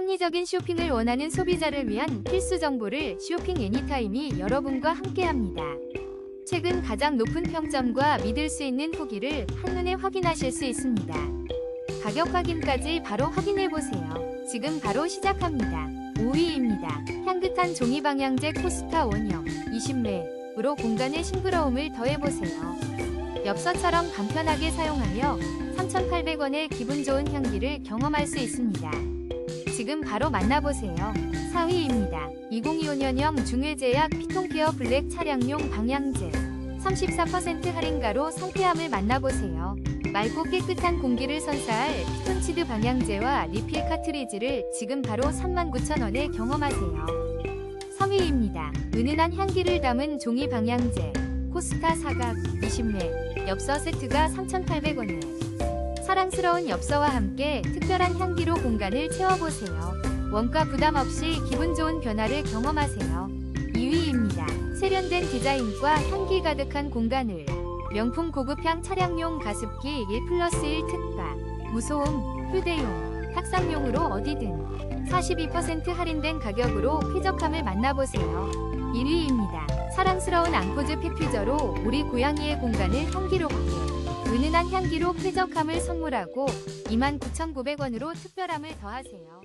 합리적인 쇼핑을 원하는 소비자를 위한 필수 정보를 쇼핑 애니타임이 여러분과 함께합니다. 최근 가장 높은 평점과 믿을 수 있는 후기를 한눈에 확인하실 수 있습니다. 가격 확인까지 바로 확인해 보세요. 지금 바로 시작합니다. 5위입니다. 향긋한 종이 방향제 코스타 원형 20매으로 공간의 싱그러움을 더해보세요. 엽서처럼 간편하게 사용하며 3,800원의 기분 좋은 향기를 경험할 수 있습니다. 지금 바로 만나보세요. 4위입니다. 2025년형 중외제약 피톤케어 블랙 차량용 방향제 34% 할인가로 상쾌함을 만나보세요. 맑고 깨끗한 공기를 선사할 피톤치드 방향제와 리필 카트리지를 지금 바로 39,000원에 경험하세요. 3위입니다. 은은한 향기를 담은 종이 방향제 코스타 사각 20매 엽서 세트가 3,800원에 사랑스러운 엽서와 함께 특별한 향기로 공간을 채워보세요. 원가 부담 없이 기분 좋은 변화를 경험하세요. 2위입니다. 세련된 디자인과 향기 가득한 공간을 명품 고급향 차량용 가습기 1 플러스 1 특가 무소음, 휴대용, 탁상용으로 어디든 42% 할인된 가격으로 쾌적함을 만나보세요. 1위입니다. 사랑스러운 앙코즈 페퓨저로 우리 고양이의 공간을 향기롭게 은은한 향기로 쾌적함을 선물하고 29,900원으로 특별함을 더하세요.